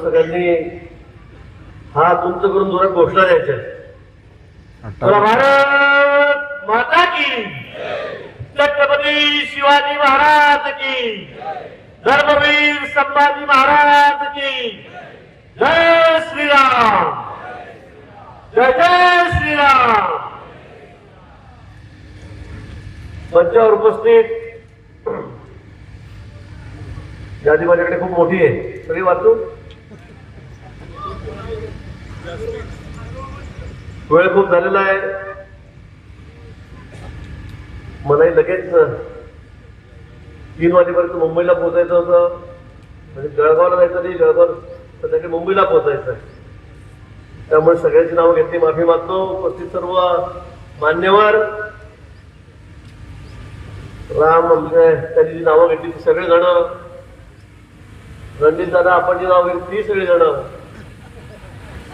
सगळ्यांनी हात उंच करून जोरात घोषणा द्यायच्या. भारत माता की छत्रपती शिवाजी महाराज की धर्मवीर संभाजी महाराज की जय. श्रीराम. जय जय श्रीराम. मंचावर उपस्थित. यादी माझ्याकडे खूप मोठी आहे. सगळी वाचू. वेळ खूप झालेला आहे. मलाही लगेच तीन वाजेपर्यंत मुंबईला पोहोचायचं होतं. म्हणजे जळगावला जायचं नाही जळगाव सध्या मुंबईला पोहोचायचं आहे. त्यामुळे सगळ्यांची नावं घेतली माफी मागतो. उपस्थित सर्व मान्यवर. राम आमचे त्यांनी जी नावं घेतली ती सगळे जण रणजित दादा आपण जी नावं घेतली ती सगळी जण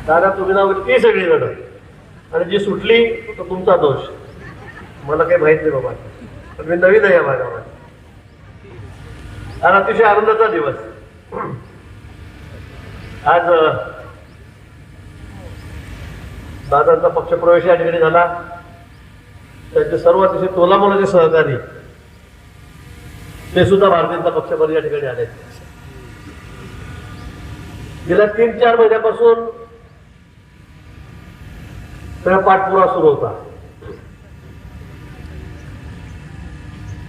दादा तुम्ही नाव ती सगळी जण आणि जी सुटली तो तुमचा दोष. मला काही माहीत नाही बाबा. पण मी नवीन आहे या भागामध्ये. आज अतिशय आनंदाचा दिवस. आज दादांचा पक्षप्रवेश या ठिकाणी झाला. त्यांचे सर्व अतिशय तोलामोलाचे सहकारी ते सुद्धा भारतीय जनता पक्षामध्ये या ठिकाणी आले गेल्या तीन चार महिन्यापासून त्याचा पाठपुरावा सुरू होता.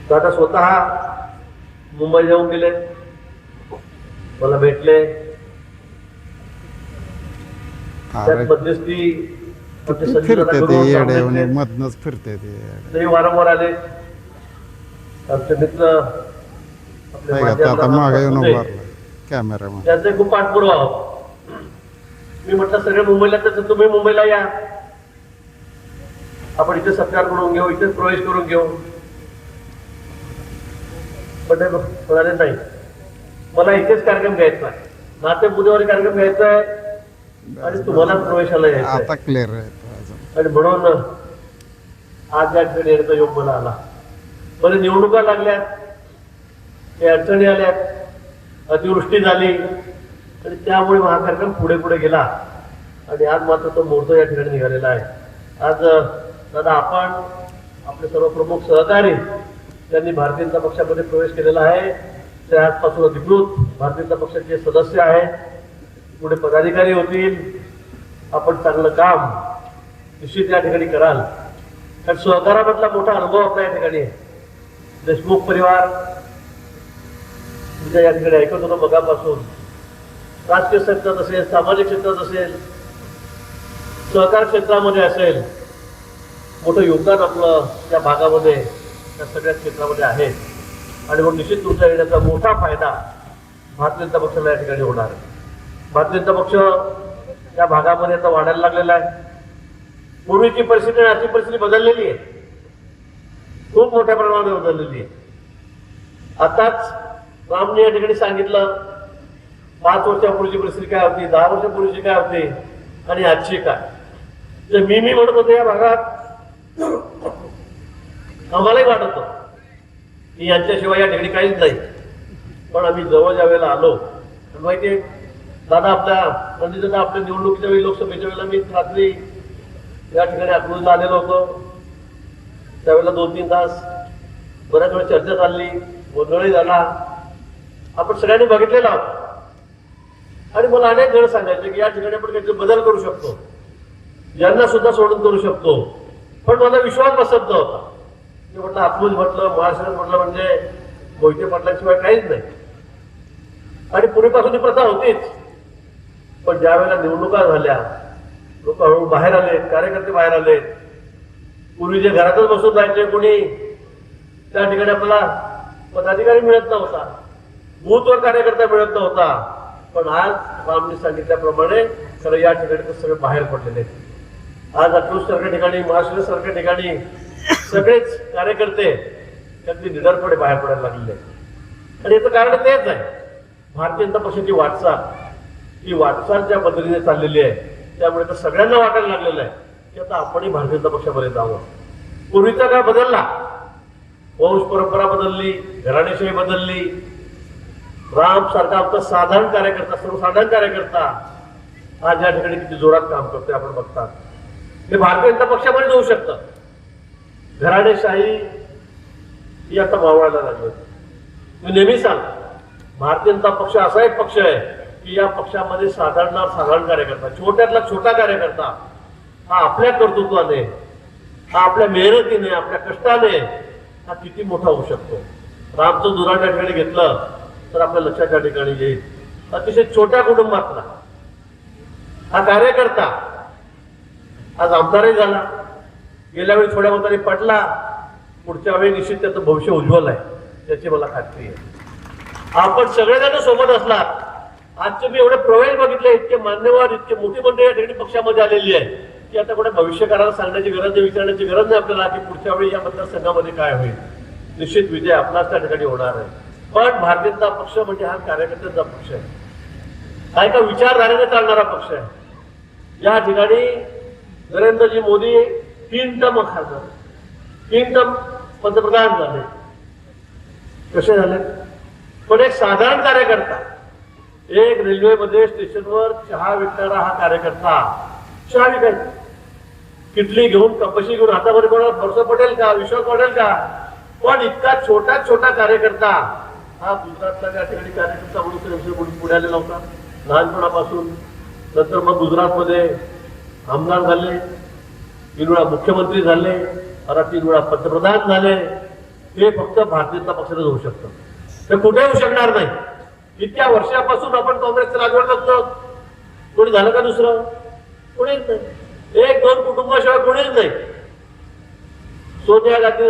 दादा स्वतः मुंबई जाऊन गेले. मला भेटले. फिरते ते. मधनच फिरते ते वारंवार आले. आमचे मित्र आपले नाही का माजी ते आता आमदार मागे येऊन होते. उभारलं कॅमेरामॅन त्यांचे खूप पाठपुरावा. मी म्हटलं सगळे मुंबईला तर तुम्ही मुंबईला या. आपण इथे सत्कार करून घेऊ इथेच प्रवेश करून घेऊ. पण ते म्हणाले नाही. मला इथेच कार्यक्रम घ्यायचा आहे. नाते बुधवारी कार्यक्रम घ्यायचा आहे आणि तुम्हाला प्रवेशाला यायचं तो. आणि म्हणून आज या ठिकाणी येण्याचा योग मला आला. बरे निवडणुका लागल्या काही अडचणी आल्यात अतिवृष्टी झाली. आणि त्यामुळे हा कार्यक्रम पुढे पुढे गेला. आणि आज मात्र तो मुहूर्त या ठिकाणी निघालेला आहे. आज दादा आपण आपले सर्व प्रमुख सहकारी त्यांनी भारतीय जनता पक्षामध्ये प्रवेश केलेला आहे ते आजपासून अधिकृत भारतीय जनता पक्षाचे सदस्य आहेत. पुढे पदाधिकारी होतील. आपण चांगलं काम निश्चित या ठिकाणी कराल. कारण सहकारामधला मोठा अनुभव आपला या ठिकाणी आहे. देशमुख परिवार तुमच्या या ठिकाणी ऐकत होतो मगापासून राजकीय क्षेत्रात असेल सामाजिक क्षेत्रात असेल सहकार क्षेत्रामध्ये असेल मोठं योगदान आपलं त्या भागामध्ये त्या सगळ्या क्षेत्रामध्ये आहे. आणि मग निश्चित तुमच्या येण्याचा मोठा फायदा भारतीय जनता पक्षाला या ठिकाणी होणार. आहे भारतीय जनता पक्ष या भागामध्ये आता वाढायला लागलेला आहे. पूर्वीची परिस्थिती आणि आजची परिस्थिती बदललेली आहे. खूप मोठ्या प्रमाणात बदललेली आहे. आताच रामने या ठिकाणी सांगितलं पाच वर्षापूर्वीची परिस्थिती काय होती दहा वर्षापूर्वीची काय होती आणि आजची काय? जे मी मी म्हणत होते या भागात आम्हालाही वाटत होतं की यांच्याशिवाय या ठिकाणी काहीच नाही. पण आम्ही जवळ ज्या वेळेला आलो माहिती आहे दादा आपल्या रणजित दादा आपल्या निवडणुकीच्या वेळी लोकसभेच्या वेळेला मी रात्री या ठिकाणी अकलूजला आलेलो होतो. त्यावेळेला दोन तीन तास बऱ्याच वेळा चर्चा चालली गोंधळही झाला. आपण सगळ्यांनी बघितलेला आहोत आणि मला अनेक जण सांगायचे की या ठिकाणी आपण काहीतरी बदल करू शकतो. यांना सुद्धा सोडून करू शकतो. पण मला विश्वास बसत नव्हता. मी म्हटलं अकलूज म्हटलं महाराष्ट्रात म्हटलं म्हणजे मोहिते म्हटल्याशिवाय काहीच नाही. आणि पूर्वीपासून ही प्रथा होतीच. पण ज्या वेळेला निवडणुका झाल्या लोक हळूहळू बाहेर आले कार्यकर्ते बाहेर आले. पूर्वी जे घरातच बसून राहिले कोणी त्या ठिकाणी आपल्याला पदाधिकारी मिळत नव्हता. बूथवर कार्यकर्ता मिळत नव्हता. पण आज रामने सांगितल्याप्रमाणे खरं या ठिकाणी तर सगळे बाहेर पडलेले आहेत. आज अकलूज सारख्या ठिकाणी महाराष्ट्र सारख्या ठिकाणी सगळेच कार्यकर्ते त्यातली निडरपणे बाहेर पडायला लागलेले आहेत. आणि याचं कारण तेच आहे. भारतीय जनता पक्षाची वाटचाल ही वाटचाल ज्या पद्धतीने चाललेली आहे त्यामुळे तर सगळ्यांना वाटायला लागलेलं आहे की आता आपणही भारतीय जनता पक्षामध्ये जावं. पूर्वीचा काळ बदलला. वंश परंपरा बदलली घराणेशाही बदलली. राम सारखा आमचा साधारण कार्यकर्ता सर्वसाधारण कार्यकर्ता आज या ठिकाणी किती जोरात काम करतोय आपण बघतात. हे भारतीय जनता पक्षामध्ये जाऊ शकतं. घराणेशाही ही आता मावळायला लागली मी नेहमी सांग भारतीय जनता पक्ष असा एक पक्ष आहे की या पक्षामध्ये साधारण साधारण कार्यकर्ता छोट्यातला छोटा कार्यकर्ता हा आपल्या कर्तृत्वाने हा आपल्या मेहनतीने आपल्या कष्टाने हा किती मोठा होऊ शकतो. रामचं दुरा त्या ठिकाणी घेतलं तर आपल्या लक्षात त्या ठिकाणी येईल. अतिशय छोट्या कुटुंबातला हा कार्यकर्ता आज आमदारही झाला. गेल्या वेळी थोड्या मताने पडला. पुढच्या वेळी निश्चित त्याचं भविष्य उज्ज्वल आहे. याची मला खात्री आहे. आपण सगळेजण सोबत असलात आजचे मी एवढे प्रवेश बघितले इतके मान्यवर इतके मोठी मंडळी या ठिकाणी पक्षामध्ये आलेली आहे की आता कुठे भविष्य करायला सांगण्याची गरज नाही विचारण्याची गरज नाही आपल्याला की पुढच्या वेळी या मतदारसंघामध्ये काय होईल. निश्चित विजय आपलाच त्या ठिकाणी होणार आहे. पण भारतीय जनता पक्ष म्हणजे हा कार्यकर्त्यांचा पक्ष आहे. हा एका विचारधारेने चालणारा पक्ष आहे. या ठिकाणी नरेंद्रजी मोदी तीन टर्म खासदार. तीन टर्म पंतप्रधान झाले. कसे झाले? पण एक साधारण कार्यकर्ता एक रेल्वेमध्ये स्टेशनवर चहा विकणारा हा कार्यकर्ता चहा विकायचा. किटली घेऊन कपशी घेऊन हातामध्ये कोणाला भरसं पटेल का? विश्वास पटेल का? पण इतका छोटा छोटा कार्यकर्ता हा गुजरातला त्या ठिकाणी कार्यकर्ता म्हणून म्हणून पुढे आलेला होता. लहानपणापासून नंतर मग गुजरातमध्ये आमदार झाले तीन वेळा मुख्यमंत्री झाले आता तीन वेळा पंतप्रधान झाले ते फक्त भारतीय जनता पक्षाने होऊ शकतं ते कुठे होऊ शकणार नाही. इतक्या वर्षापासून आपण काँग्रेसचं राजवट करतो. कोणी झालं का दुसरं? कोणीच नाही. एक दोन कुटुंबाशिवाय कोणीच नाही. सोनिया गांधी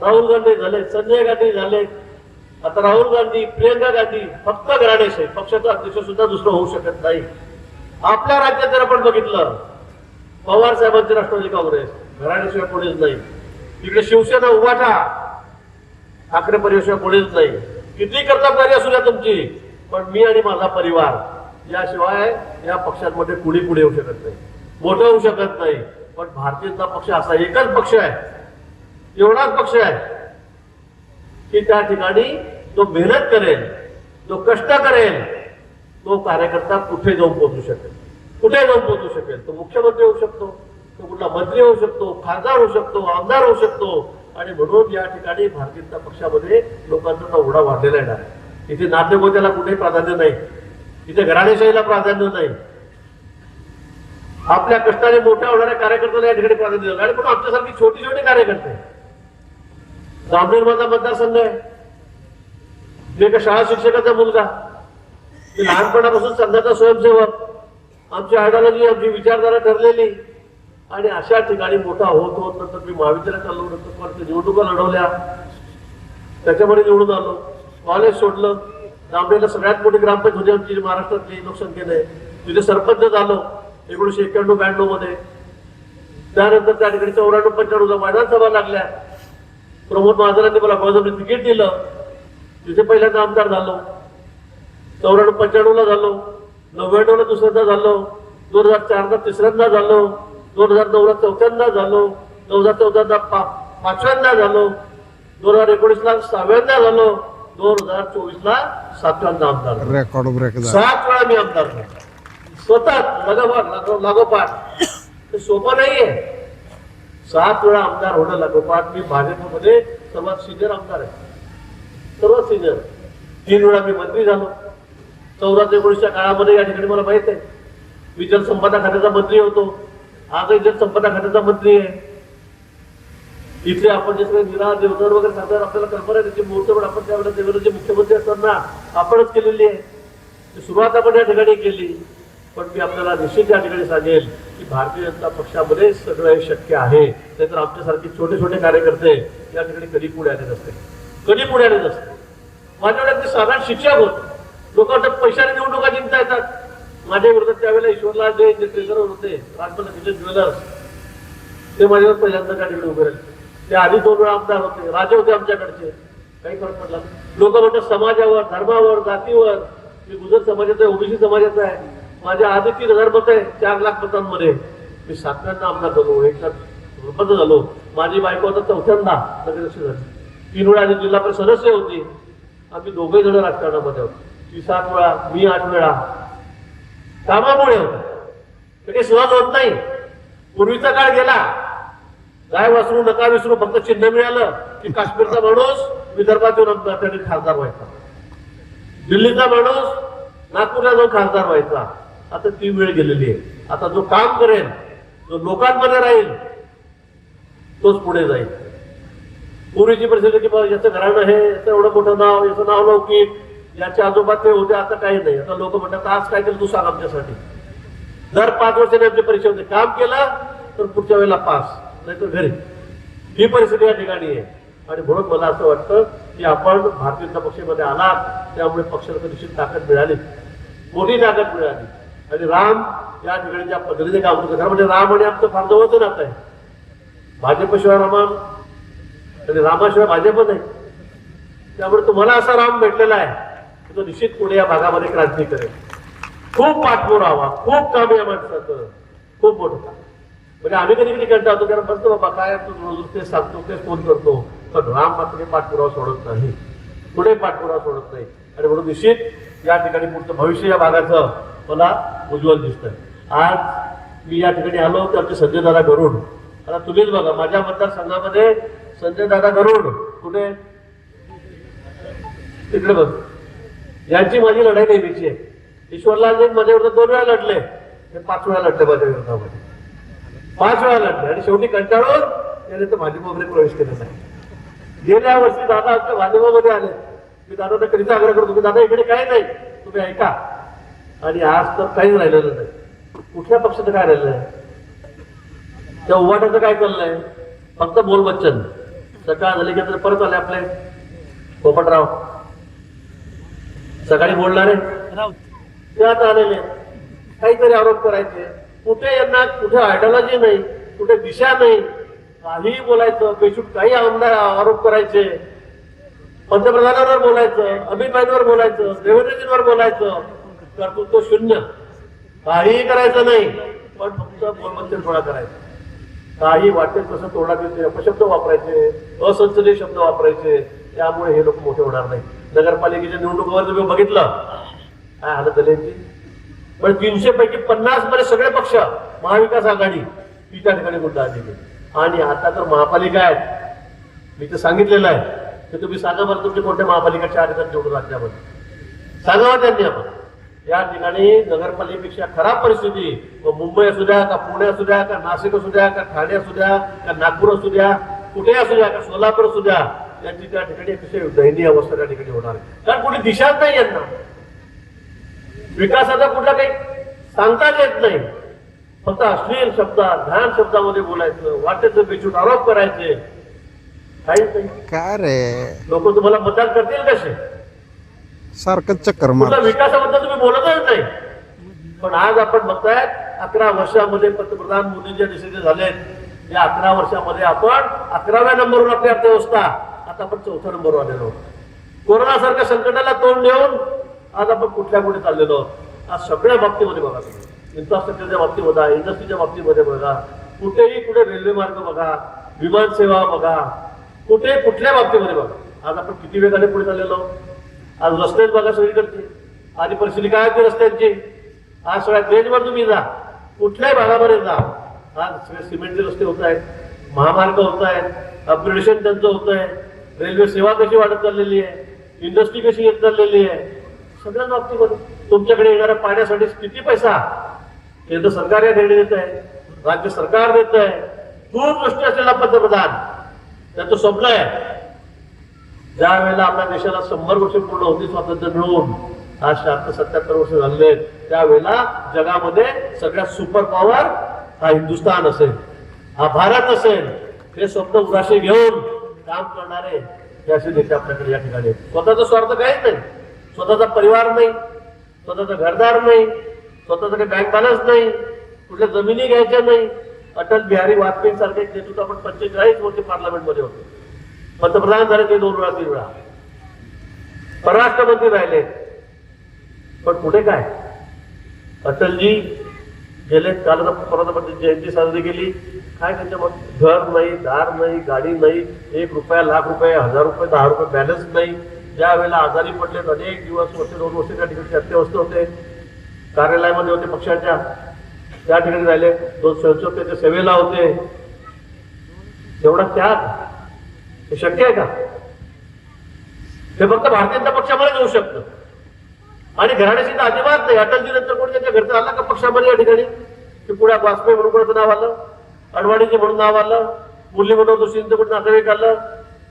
राहुल गांधी झाले संजय गांधी झाले. आता राहुल गांधी प्रियंका गांधी फक्त गराडेश आहे पक्षाचा अध्यक्ष सुद्धा दुसरं होऊ शकत नाही. आपल्या राज्यात जर आपण बघितलं पवार साहेबांचे राष्ट्रवादी काँग्रेस घराण्याशिवाय कोणीच नाही. तिकडे शिवसेना उभाटा ठाकरे परिवारशिवाय कोणीच नाही. किती कर्तबदारी असू द्या तुमची पण मी आणि माझा परिवार याशिवाय या पक्षांमध्ये कुणी पुढे येऊ शकत नाही. मोठं होऊ शकत नाही. पण भारतीय जनता पक्ष असा एकच पक्ष आहे. एवढाच पक्ष आहे की त्या ठिकाणी जो मेहनत करेल जो कष्ट करेल तो कार्यकर्ता कुठे जाऊन पोहोचू शकेल? कुठे जाऊन पोहोचू शकेल? तो मुख्यमंत्री होऊ शकतो तो कुठला मंत्री होऊ शकतो खासदार होऊ शकतो आमदार होऊ शकतो. आणि म्हणून या ठिकाणी भारतीय जनता पक्षामध्ये लोकांचा ओढा वाढलेला आहे इथे नाट्यगोत्याला कुठेही प्राधान्य नाही. इथे घराणेशाहीला प्राधान्य नाही. आपल्या कष्टाने मोठ्या होणाऱ्या कार्यकर्त्याला या ठिकाणी प्राधान्य दिलं आणि म्हणून आमच्यासारखी छोटी छोटी कार्यकर्ते. जामनेर माझा मतदारसंघ आहे. मी एका शाळा शिक्षकाचा मुलगा मी लहानपणापासून संघाचा स्वयंसेवक. आमची आयडॉलॉजी आमची विचारधारा ठरलेली. आणि अशा ठिकाणी मोठा होत होत नंतर मी महाविद्यालयात आलो नंतर परत निवडणुका लढवल्या. त्याच्यामध्ये निवडून आलो. कॉलेज सोडलं. दामडेला सगळ्यात मोठी ग्रामपंचायत होती आमची महाराष्ट्रातली लोकसंख्येने. तिथे सरपंच झालो एकोणीशे एक्क्याण्णव ब्याण्णवमध्ये. त्यानंतर त्या ठिकाणी चौऱ्याण्णव पंच्याण्णवला मैदान सभा लागल्या. प्रमोद महाजनांनी मला बळजबरी तिकीट दिलं. तिथे पहिल्यांदा आमदार झालो. चौऱ्याण्णव पंच्याण्णवला झालो. नव्याण्णवला दुसऱ्यांदा झालो. दोन हजार चारला तिसऱ्यांदा झालो. दोन हजार नऊला चौथ्यांदा झालो. दोन हजार चौदाला पा पाचव्यांदा झालो. दोन हजार एकोणीसला सहाव्यांदा झालो. दोन हजार चोवीसला सातव्यांदा आमदार. रेकॉर्ड ब्रेक सात वेळा मी आमदार स्वतः लागोपाठ लागो- लागोपाठ. हे सोपं नाहीये. सात वेळा आमदार होणं लागोपाठ. मी भाजपमध्ये सर्वात सिनियर आमदार आहे. सर्वात सिनियर तीन वेळा मी मंत्री झालो. चौदा एकोणीसच्या काळामध्ये या ठिकाणी मला माहीत आहे. मी जलसंपदा खात्याचा मंत्री होतो. आजही जलसंपदा खात्याचा मंत्री आहे इथे आपण जे सगळे निरा देवधर वगैरे सांगतात आपल्याला कल्पना आहे त्याची मूर्त पण आपण त्यावेळेला देवेंद्रचे मुख्यमंत्री असताना आपणच केलेली आहे. ती सुरुवात आपण या ठिकाणी केली पण मी आपल्याला निश्चित या ठिकाणी सांगेल की भारतीय जनता पक्षामध्ये सगळं हे शक्य आहे. नाहीतर आमच्यासारखे छोटे छोटे कार्यकर्ते या ठिकाणी कधी पुढे आले नसते. कधी पुढे आले नसते. माझ्याकडे साधारण शिक्षक होते. लोक वाटत पैशाने निवडणुका जिंकता येतात. माझ्या विरोधात त्यावेळेला ईश्वरलाल जे जे होते राजमल ज्वेलर्स ते माझ्यावर पहिल्यांदा त्या उभे राहिले. ते आधी दोन वेळा आमदार होते राजे होते आमच्याकडचे. काही फरक पडला लोक म्हणतात समाजावर धर्मावर जातीवर मी गुजर समाजाचा आहे ओबीसी समाजाचा आहे. माझ्या आधी तीन हजार मत आहे चार लाख मतांमध्ये. मी सातव्यांदा आमदार झालो एकदा सरपंच झालो. माझी बायको आता चौथ्यांदा नगराध्यक्ष झाली. तीन वेळा आधी जिल्हा परिषद सदस्य होती. आम्ही दोघे जण राजकारणामध्ये होतो. ती सात वेळा मी आठ वेळा. कामामुळे. होतं ते काही सहज होत नाही. पूर्वीचा काळ गेला. काय वासरू नका विसरू फक्त चिन्ह मिळालं की काश्मीरचा माणूस विदर्भात येऊन त्याने खासदार व्हायचा. दिल्लीचा माणूस नागपूरला जाऊन खासदार व्हायचा. आता ती वेळ गेलेली आहे. आता जो काम करेल जो लोकांमध्ये राहील तोच पुढे जाईल. पूर्वीची परिस्थिती की बाबा याचं घराणं हे याचं एवढं मोठं नाव याचं नाव लौकिक याच्या आजोबा ते होते आता काही नाही. आता लोक म्हणतात आज काय केलं तू सांग आमच्यासाठी? दर पाच वर्षाने आमच्या परीक्षेमध्ये काम केलं तर पुढच्या वेळेला पास. नाही तर घरी. ही परिस्थिती या ठिकाणी आहे. आणि म्हणून मला असं वाटतं की आपण भारतीय जनता पक्षामध्ये आलात त्यामुळे पक्षाला निश्चित ताकद मिळाली. मोठी ताकद मिळाली. आणि राम या ठिकाणी ज्या पद्धतीने काम करतो खरं म्हणजे राम आणि आमचं फार जवळचं नातं आहे. भाजपशिवाय रामान आणि रामाशिवाय भाजप नाही. त्यामुळे तुम्हाला असा राम भेटलेला आहे. की निश्चित पुढे या भागामध्ये क्रांती करेल? खूप पाठपुरावा खूप काम या माणसाचं खूप मोठं. काम म्हणजे आम्ही कधी कधी कंटाळतो कारण बसतो बाबा काय तू रोज तेच सांगतो तेच फोन करतो. पण राम मात्र पाठपुरावा सोडत नाही. पुढे पाठपुरावा सोडत नाही. आणि म्हणून निश्चित या ठिकाणी पुढचं भविष्य या भागाचं मला उज्ज्वल दिसतंय. आज मी या ठिकाणी आलो तर आमचे संजय दादा गरुड. आता तुम्हीच बघा माझ्या मतदारसंघामध्ये संजय दादा गरुड कुठे? तिकडे बघ. यांची माझी लढाई नेहमीची आहे. ईश्वरलाल माझ्या विरोधात दोन वेळा लढले. ते पाच वेळा लढले माझ्या विरोधामध्ये. पाच वेळा लढले. आणि शेवटी कंटाळून त्याने तर भाजपमध्ये प्रवेश केला आहे गेल्या वर्षी दादा आमच्या भाजपमध्ये आले. मी दादा कधीचा आग्रह करतो की दादा इकडे काय नाही? तुम्ही ऐका. आणि आज तर काहीच राहिलेलं नाही. कुठल्या पक्षाचं काय राहिलं आहे? त्या उभाटाचं काय चाललंय? फक्त बोल बच्चन सकाळ झाली की तर परत आले आपले. पोपटराव. सकाळी बोलणारे. त्यात आता आलेले. काहीतरी आरोप करायचे. कुठे यांना कुठे आयडियोलॉजी नाही कुठे दिशा नाही. काहीही बोलायचं बेशूट काही आमदार आरोप करायचे. पंतप्रधानांवर बोलायचं अमित भाईंवर बोलायचं देवेंद्रजींवर बोलायचं. कर्तृत्व शून्य. काहीही करायचं नाही पण फक्त बोलबच्चन थोडा करायचा. काही वाटेल तसं तोंडात येते अपशब्द वापरायचे असंसदीय शब्द वापरायचे. त्यामुळे हे लोक मोठे होणार नाही नगरपालिकेच्या निवडणुकीवर तुम्ही बघितलं. काय हालत झाली यांची? पण तीनशे पैकी पन्नासमध्ये सगळे पक्ष महाविकास आघाडी ती त्या ठिकाणी मुद्दा आलेली आणि आता तर महापालिका आहेत. मी तर सांगितलेलं आहे. की तुम्ही सांगा बरं तुमचे कोणत्या महापालिका चार हजार निवडून राज्यामध्ये? सांगावं त्यांनी आपण. या ठिकाणी नगरपालिकेपेक्षा खराब परिस्थिती व मुंबई असू द्या का पुणे असू द्या का नाशिक असू द्या का ठाणे असू द्या का नागपूर असू द्या कुठे असू द्या का सोलापूर असू द्या त्यांची त्या ठिकाणी अतिशय दयनीय अवस्था त्या ठिकाणी होणार आहे. कारण कुठे दिशाच नाही यांना विकासाचा कुठला काही सांगताच येत नाही. फक्त अश्लील शब्दात घाण शब्दामध्ये बोलायचं वाटेचं बेचूट आरोप करायचे. काहीच नाही. लोक तुम्हाला मतदान करतील कसे? सारखं चक्कर विकासाबद्दल तुम्ही बोलतच नाही. पण आज आपण बघताय अकरा वर्षामध्ये पंतप्रधान मोदी ज्या दिशेने झालेत. या अकरा वर्षामध्ये आपण अकराव्या नंबरवर आपली अर्थव्यवस्था आता आपण चौथ्या नंबरवर आलेलो आहोत कोरोनासारख्या संकटाला तोंड देऊन आज आपण कुठल्या कुठे चाललेलो? आहोत आज सगळ्या बाबतीमध्ये बघा तुम्ही. इन्फ्रास्ट्रक्चरच्या बाबतीत बघा इंडस्ट्रीच्या बाबतीमध्ये बघा कुठेही कुठे रेल्वे मार्ग बघा विमान सेवा बघा. कुठे कुठल्या बाबतीमध्ये बघा. आज आपण किती वेगाने पुढे चाललेलो? आहोत आज रस्तेच बघा सगळीकडचे. आधी परिस्थिती काय होती रस्त्यांची? आज सगळ्या देशभर तुम्ही जा. कुठल्याही भागामध्ये जा. आज सगळे सिमेंटचे रस्ते होत आहेत महामार्ग होत आहेत अपग्रेडेशन त्यांचं होत आहे. रेल्वे सेवा कशी वाढत चाललेली आहे? इंडस्ट्री कशी येत चाललेली आहे? सगळ्याच बाबतीमध्ये. तुमच्याकडे येणाऱ्या पाण्यासाठी किती पैसा? केंद्र सरकार या ठिकाणी देत आहे. राज्य सरकार देत आहे. दूरदृष्टी असलेला पंतप्रधान. त्यांचं स्वप्न आहे. ज्या वेळेला आपल्या देशाला शंभर वर्ष पूर्ण होती स्वातंत्र्य मिळवून आज शहात्तर सत्याहत्तर वर्ष झाले आहेत त्यावेळेला जगामध्ये सगळ्यात सुपर पॉवर हा हिंदुस्थान असेल. हा भारत असेल. हे स्वप्न उराशी घेऊन काम करणारे हे असे नेते आपल्याकडे या ठिकाणी स्वतःचा स्वार्थ काहीच नाही. स्वतःचा परिवार नाही. स्वतःचा घरदार नाही. स्वतःचा काही बँक बॅलन्स नाही. कुठल्या जमिनी घ्यायच्या नाही. अटल बिहारी वाजपेयी सारखे नेतृत्व आपण पंचेचाळीस वर्ष पार्लमेंटमध्ये होतो. पंतप्रधान झाले ते दोन वेळा तीन वेळा. परराष्ट्रमंत्री राहिले. पण पुढे काय? अटलजी गेले काल आता पंतप्रधान जयंती साजरी केली. काय त्याच्यामध्ये घर नाही दार नाही गाडी नाही एक रुपया लाख रुपये हजार रुपये दहा रुपये बॅलन्स नाही. ज्या वेळेला आजारी पडले अनेक दिवस वर्ष दोन वर्ष त्या ठिकाणी अत्यवस्थ होते. कार्यालयामध्ये होते पक्षाच्या त्या ठिकाणी राहिले. दोन स्वयंसेवक सेवेला होते. तेवढा त्याग. हे शक्य आहे का? हे फक्त भारतीय जनता पक्षामध्ये होऊ शकतं. आणि घराण्याशी तर अजिबात नाही. अटलजी नंतर कोणी त्यांच्या घरचा आला का पक्षामध्ये या ठिकाणी? की पुढे वाजपेयी म्हणून कोणाचं नाव आलं? अडवाणीजी म्हणून नाव आलं मुरली मनोहर जोशींचं म्हणून नातेवाईक आलं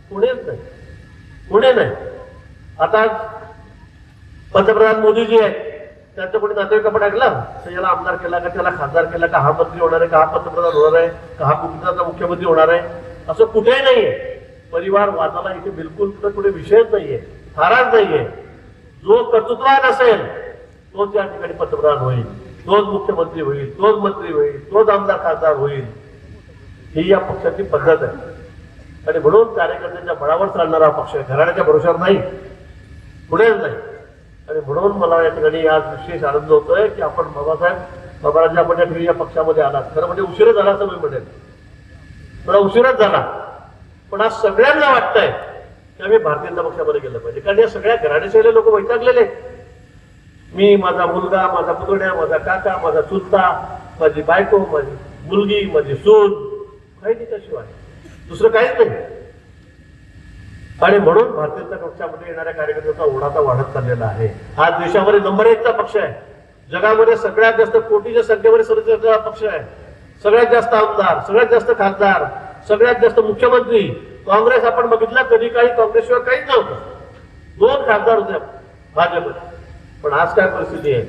पुणेच नाही. पुणे नाही. आता पंतप्रधान मोदीजी आहेत त्यांचं कोणी नातेवाईक आपण ऐकलं? तर याला आमदार केला का त्याला खासदार केला का हा मंत्री होणार आहे का हा पंतप्रधान होणार आहे का हा गुजरातचा मुख्यमंत्री होणार आहे? असं कुठेही नाहीये. परिवार वादाला इथे बिलकुल कुठे कुठे विषयच नाहीये. फारच नाहीये. जो कर्तृत्वान असेल तोच या ठिकाणी पंतप्रधान होईल. तोच मुख्यमंत्री होईल तोच मंत्री होईल तोच आमदार खासदार होईल. ही या पक्षाची पद्धत आहे. आणि म्हणून कार्यकर्त्यांच्या बळावर चालणारा पक्ष आहे. घराण्याच्या भरोशावर नाही. पुढेच नाही. आणि म्हणून मला या ठिकाणी आज विशेष आनंद होतोय की आपण बाबासाहेब बाबाराजी आपण या ठिकाणी या पक्षामध्ये आलात. खरं म्हणजे उशीरच झाला असं मी म्हणेन. थोडा उशीरच झाला. पण आज सगळ्यांना वाटतंय की आम्ही भारतीय जनता पक्षामध्ये गेलं पाहिजे. कारण या सगळ्या घराण्याचे लोक वैतागलेले आहेत. मी माझा मुलगा माझा पुतण्या माझा काका माझा चुलता माझी बायको माझी मुलगी माझी सून नाही त्याशिवाय दुसरं काहीच नाही. आणि म्हणून भारतीय जनता पक्षामध्ये येणाऱ्या कार्यकर्त्यांचा ओढाता वाढत चाललेला आहे. हा देशामध्ये नंबर एकचा पक्ष आहे. जगामध्ये सगळ्यात जास्त कोटीच्या संख्येमध्ये सर्वोच्च पक्ष आहे. सगळ्यात जास्त आमदार सगळ्यात जास्त खासदार सगळ्यात जास्त मुख्यमंत्री. काँग्रेस आपण बघितला कधी काही काँग्रेसशिवाय काहीच नव्हतं. दोन खासदार होते भाजप पण आज काय परिस्थिती आहे?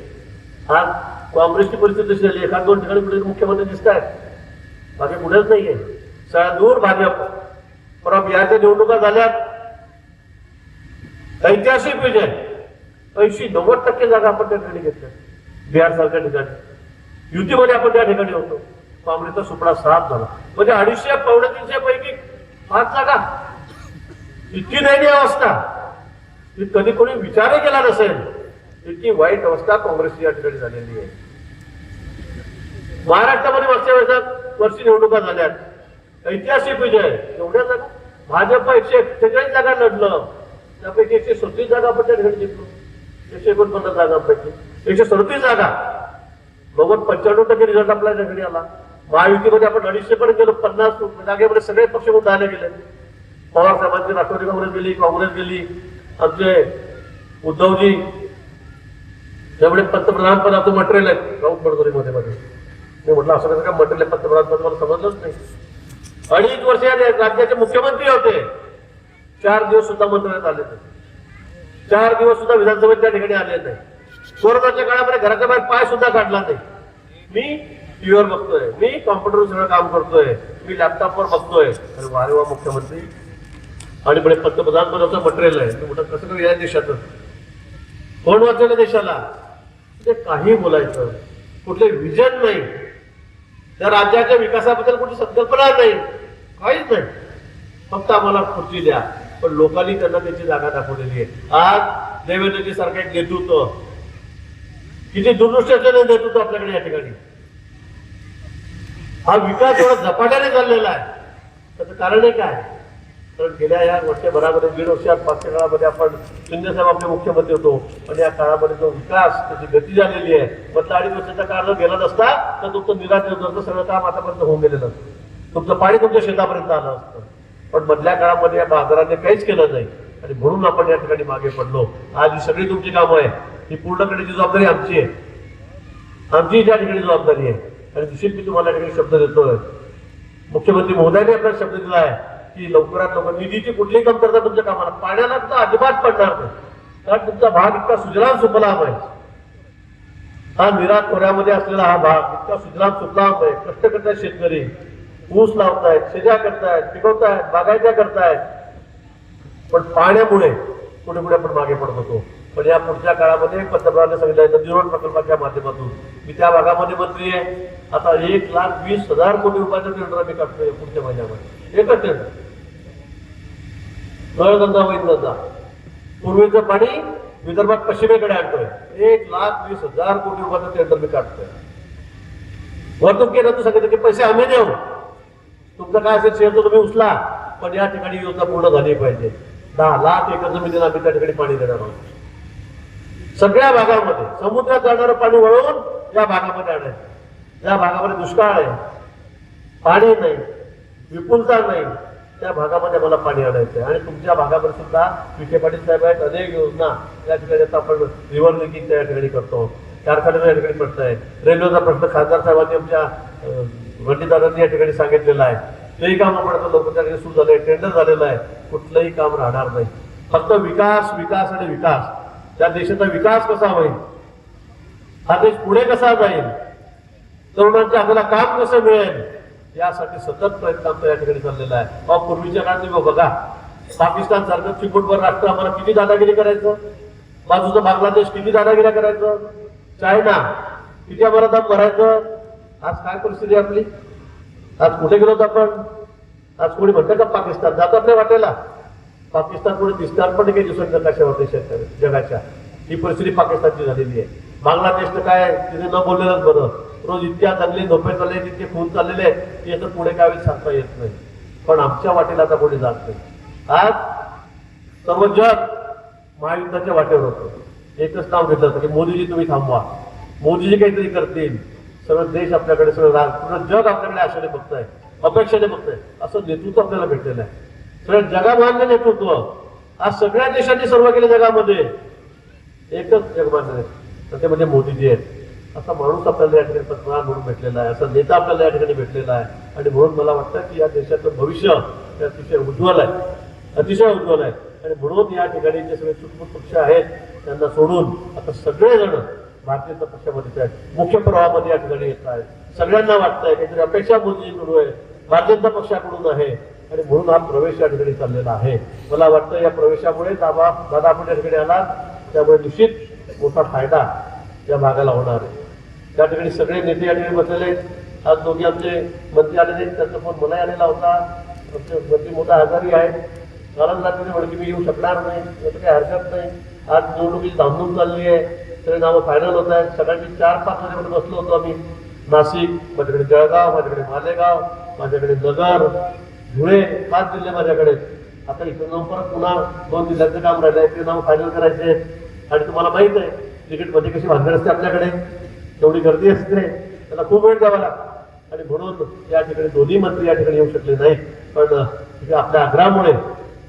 आज काँग्रेसची परिस्थिती कशी झाली एखाद दोन ठिकाणी मुख्यमंत्री दिसत आहेत बाकी कुठेच नाहीये. सगळ्या दूर भाजप परत बिहारच्या निवडणुका झाल्यात. ऐतिहासिक विजय. ऐंशी नव्वद टक्के जागा आपण त्या ठिकाणी घेतल्या. बिहार सारख्या ठिकाणी. युतीमध्ये आपण त्या ठिकाणी होतो. काँग्रेसचा सुपडा साफ झाला. म्हणजे अडीचशे पावणे तीनशे पैकी पाच जागा. इतकी दयनीय अवस्था. की कधी कोणी विचारही केला नसेल. इतकी वाईट अवस्था काँग्रेसची या ठिकाणी झालेली आहे. महाराष्ट्रामध्ये मागच्या वर्षात वर्षी निवडणुका झाल्यात. ऐतिहासिक विजय. एवढ्या जागा भाजप एकशे एक्केचाळीस जागा लढलं. त्यापैकी एकशे सत्तीस जागा आपण त्या ठिकाणी जिंकलो. एकशे एकोणपन्नास जागांपैकी एकशे सदतीस जागा. बघून पंच्याण्णव टक्के रिझल्ट आपल्या त्या ठिकाणी आला. महायुतीमध्ये आपण अडीचशे पर्यंत गेलो. पन्नास जागेमध्ये सगळे पक्ष म्हणून गेले. पवार साहेबांची राष्ट्रवादी काँग्रेस गेली काँग्रेस गेली. आमचे उद्धवजी त्यामुळे पंतप्रधान पदाचं मटेरियल आहे राऊत मध्ये मध्ये. मी म्हटलं असं कसं काय मटेरियल पंतप्रधान मला समजलंच नाही. अडीच वर्ष या राज्याचे मुख्यमंत्री होते. चार दिवस सुद्धा मंत्रालयात आले नाही. चार दिवस सुद्धा विधानसभेत त्या ठिकाणी आले नाही. कोरोनाच्या काळामध्ये घराच्या बाहेर पाय सुद्धा काढला नाही. मी टीव्हीवर बघतोय. मी कॉम्प्युटरवर सगळं काम करतोय. मी लॅपटॉपवर बघतोय. अरे वारे वा मुख्यमंत्री. आणि म्हणजे पंतप्रधान पदाचं मटेरियल आहे. मी म्हटलं कसं करू या देशाचं? कोण वाचवलं देशाला. ते काही बोलायचं. कुठले विजन नाही. त्या राज्याच्या विकासाबद्दल कुठली संकल्पना नाही. काहीच नाही. फक्त आम्हाला खुर्ची द्या. पण लोकांनी त्यांना त्याची जागा दाखवलेली आहे. आज देवेंद्रजी सारखं एक नेतृत्व. किती दुर्दृष्टी नेतृत्व आपल्याकडे या ठिकाणी. हा विकास एवढा झपाट्याने चाललेला आहे. त्याचं कारण आहे. काय कारण गेल्या या वर्षभरामध्ये दीड वर्षात मागच्या काळामध्ये आपण शिंदेसाहेब आपले मुख्यमंत्री होतो. आणि या काळामध्ये जो विकास त्याची गती झालेली आहे. मधला अडीच वर्षाचा काळ जर गेला नसता तर तुमचं निराश योजनाचं सगळं काम आतापर्यंत होऊन गेलेलं असतं. तुमचं पाणी तुमच्या शेतापर्यंत आलं असतं. पण मधल्या काळामध्ये या बाजाराने काहीच केलं नाही. आणि म्हणून आपण या ठिकाणी मागे पडलो. आज ही सगळी तुमची कामं आहे ही पूर्ण करण्याची जबाबदारी आमची आहे. आमची त्या ठिकाणी जबाबदारी आहे. आणि दुसरी मी तुम्हाला ठिकाणी शब्द देतोय. मुख्यमंत्री महोदयाने आपल्याला शब्द दिला आहे. की लवकरात लवकर निधीची कुठलीही कमतरता तुमच्या कामाला पाण्याला तर अजिबात पडणार नाही. कारण तुमचा भाग इतका सुजलाम सुफलाम आहे. हा निरा खोऱ्यामध्ये असलेला हा भाग इतका सुजलाम सुफलाम आहे. कष्ट करतायत शेतकरी. ऊस लावतायत शेजा करतायत पिकवतायत बागायत्या करतायत. पण पाण्यामुळे पुढे पुढे आपण मागे पडत होतो. पण या पुढच्या काळामध्ये पंतप्रधानांनी सांगितलं नदीरोड प्रकल्पाच्या माध्यमातून. मी त्या भागामध्ये मंत्री आहे. आता एक लाख वीस हजार कोटी रुपयाचं टेंडर आम्ही काढतोय पुढच्या महिन्यामध्ये. एकच टेंडर नळगंगा वैनगंगा पूर्वीचं पाणी विदर्भात पश्चिमेकडे आणतोय. एक लाख वीस हजार कोटी रुपयाचं टेंडर मी काढतोय. वर्तून केलं तर सांगितलं की पैसे आम्ही देऊ. तुमचं काय असेल शेअर तर तुम्ही उचला. पण या ठिकाणी योजना पूर्ण झाली पाहिजे. दहा लाख एकर जमिनीला आम्ही त्या ठिकाणी पाणी देणार आहोत. सगळ्या भागामध्ये समुद्रात जाणारं पाणी वळवून या भागामध्ये आणायचं. या भागामध्ये दुष्काळ आहे. पाणी नाही. विपुलता नाही. त्या भागामध्ये मला पाणी आणायचं आहे आणि तुमच्या भागामध्ये सुद्धा विखे पाटील साहेब आहेत अनेक योजना या ठिकाणी आता आपण रिव्हर लिंकिंग त्या ठिकाणी करतो. कारखान्याचा या ठिकाणी प्रश्न आहे. रेल्वेचा प्रश्न खासदार साहेबांनी आमच्या वंडीदारांनी या ठिकाणी सांगितलेलं आहे. तेही काम आपण आता लवकर त्या ठिकाणी सुरू आहे टेंडर झालेलं आहे. कुठलंही काम राहणार नाही. फक्त विकास विकास आणि विकास. त्या देशाचा विकास कसा होईल? हा देश पुढे कसा जाईल? तरुणांच्या आपल्याला काम कसं मिळेल? यासाठी सतत प्रयत्न आमचा या ठिकाणी चाललेला आहे. मग पूर्वीच्या काळात तुम्ही बघा पाकिस्तान सारखं चिकटभर राष्ट्र आम्हाला किती दादागिरी करायचं? बाजूचं बांगलादेश किती दादागिरी करायचं? चायना किती आम्हाला दाम भरायचं? आज काय परिस्थिती आहे आपली? आज कुठे गेलो आपण? आज कोणी म्हणतं का पाकिस्तान जातात नाही वाटेला? पाकिस्तान पुढे दिसणार पण नाही काही दिवसांच्या कशावर जगाच्या. ही परिस्थिती पाकिस्तानची झालेली आहे. बांगलादेश तर काय तिथे न बोललेलंच बरं. रोज इतक्या चांगली झोपे चालले इतके खून चाललेले आहेत याचं पुढे काय वेळी सांगता येत नाही. पण आमच्या वाटेला आता कोणी जात नाही. आज सर्व जग महायुद्धाच्या वाटेवर होतं. एकच नाव घेतलं होतं की मोदीजी तुम्ही थांबवा. मोदीजी काहीतरी करतील. सगळं देश आपल्याकडे सगळं राज पूर्ण जग आपल्याकडे आशेने बघतंय अपेक्षेने बघतंय. असं नेतृत्व आपल्याला भेटलेलं आहे. सगळं जगामान्य नेतृत्व. आज सगळ्या देशांनी सर्व केलं जगामध्ये. एकच जगमान्य आहे तर ते म्हणजे मोदीजी आहेत. असा माणूस आपल्याला या ठिकाणी पंतप्रधान म्हणून भेटलेला आहे असा नेता आपल्याला या ठिकाणी भेटलेला आहे. आणि म्हणून मला वाटतं की या देशाचं भविष्य हे अतिशय उज्ज्वल आहे. अतिशय उज्ज्वल आहे. आणि म्हणून या ठिकाणी जे सगळे सुटमुट पक्ष आहेत त्यांना सोडून आता सगळेजण भारतीय जनता पक्षामध्ये आहेत. मुख्य प्रवाहामध्ये या ठिकाणी येत आहेत. सगळ्यांना वाटतंय काहीतरी अपेक्षा मोदीजीकडून आहे. भारतीय जनता पक्षाकडून आहे. आणि म्हणून हा प्रवेश या ठिकाणी चाललेला आहे. मला वाटतं या प्रवेशामुळे दादा दादा आपण या ठिकाणी आला त्यामुळे निश्चित मोठा फायदा या भागाला होणार आहे. त्या ठिकाणी सगळे नेते या ठिकाणी बसलेले आहेत. आज दोघे आमचे मंत्री आलेले आहेत. त्यांचा फोन मलाही आलेला होता. आमचे मंत्री मोठा आजारी आहे कारण रात्री म्हणे मी येऊ शकणार नाही. याचं काही हरकत नाही. आज निवडणुकीची धामधूम चालली आहे. सगळे नावं फायनल होत आहेत. सकाळची चार पाच वाजेपर्यंत बसलो होतो आम्ही. नाशिक माझ्याकडे जळगाव माझ्याकडे मालेगाव माझ्याकडे नगर धुळे पाच जिल्हे माझ्याकडे आता इथं जाऊन परत पुन्हा दोन जिल्ह्यांचं काम राहिलं आहे ते नाव फायनल करायचे आणि तुम्हाला माहीत आहे तिकीटमध्ये कशी भांडण असते आपल्याकडे. तेवढी गर्दी असते त्याला खूप वेळ द्यावा लागतो. आणि म्हणून या ठिकाणी दोन्ही मंत्री या ठिकाणी येऊ शकले नाही पण आपल्या आग्रहामुळे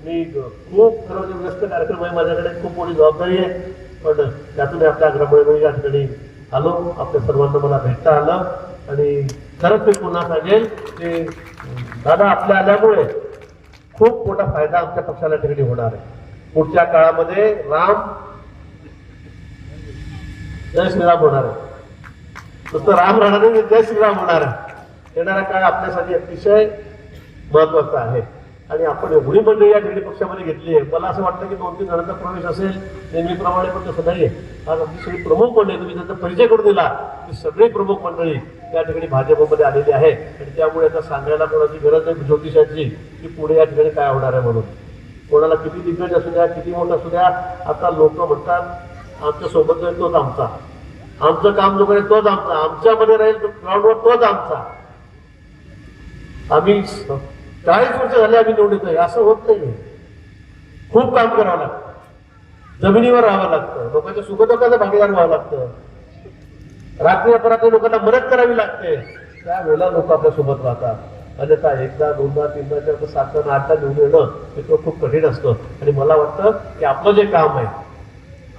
मी खूप खरं म्हणजे व्यस्त कार्यक्रम आहे. माझ्याकडे खूप मोठी जबाबदारी आहे. पण त्यातून आपल्या आग्रहामुळे मी या ठिकाणी आलो. आपल्या सर्वांना मला भेटता आलं. आणि खरंच मी पुन्हा सांगेल की दादा आपल्या आल्यामुळे खूप मोठा फायदा आमच्या पक्षाला ठिकाणी होणार आहे. पुढच्या काळामध्ये राम जय श्रीराम होणार आहे. नुसतं राम राहणार जय श्रीराम होणार. आहे येणारा काळ आपल्यासाठी अतिशय महत्त्वाचा आहे. आणि आपण एवढी मंडळी या ठिकाणी पक्षामध्ये घेतली आहे. मला असं वाटतं की दोन तीन जणांचा प्रवेश असेल नेहमीप्रमाणे पण तसं नाहीये आज आमची सगळी प्रमुख मंडळी तुम्ही त्यांचा परिचय करून दिला. की सगळी प्रमुख मंडळी त्या ठिकाणी भाजपमध्ये आलेली आहे. आणि त्यामुळे आता सांगायला कोणाची गरज नाही ज्योतिषाची की पुढे या ठिकाणी काय होणार आहे म्हणून. कोणाला किती दिग्गज असू द्या किती मोठं असू द्या आता लोक म्हणतात आमच्यासोबत आहे आमचा. आमचं काम जो करेल तोच आमचा आमच्यामध्ये राहील ग्राउंडवर तोच आमचा. आम्ही चाळीस वर्ष झाले आम्ही निवडतोय असं होत नाही खूप काम करावं लागतं. जमिनीवर राहावं लागतं लोकांच्या सुखदुःखाचं भागीदार व्हावं लागतं. रात्री अपरात्री लोकांना मदत करावी लागते. त्यावेळेला लोक आपल्यासोबत राहतात. अन्यथा एकदा दोनदा तीनदा चार सातदा आठदा निवडून येणं हे तो खूप कठीण असतं. आणि मला वाटतं की आपलं जे काम आहे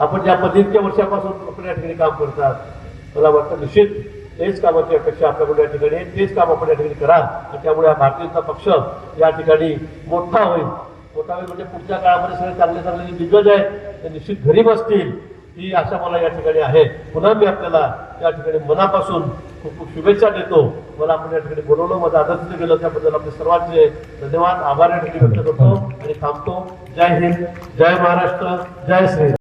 आपण ज्या पद्धतीच्या वर्षापासून आपण या ठिकाणी काम करतात मला वाटतं निश्चित तेच कामाची अपेक्षा आपल्याकडे या ठिकाणी तेच काम आपण या ठिकाणी कराल आणि त्यामुळे हा भारतीय जनता पक्ष या ठिकाणी मोठा होईल. मोठा होईल म्हणजे पुढच्या काळामध्ये सगळे चांगले चांगले जे दिग्गज आहेत ते निश्चित घरी बसतील ही आशा मला या ठिकाणी आहे. पुन्हा मी आपल्याला या ठिकाणी मनापासून खूप खूप शुभेच्छा देतो. मला आपण या ठिकाणी बोलवलं माझं आदर्श केलं त्याबद्दल आपले सर्वांचे धन्यवाद. आभार या ठिकाणी व्यक्त करतो आणि थांबतो. जय हिंद जय महाराष्ट्र जय श्री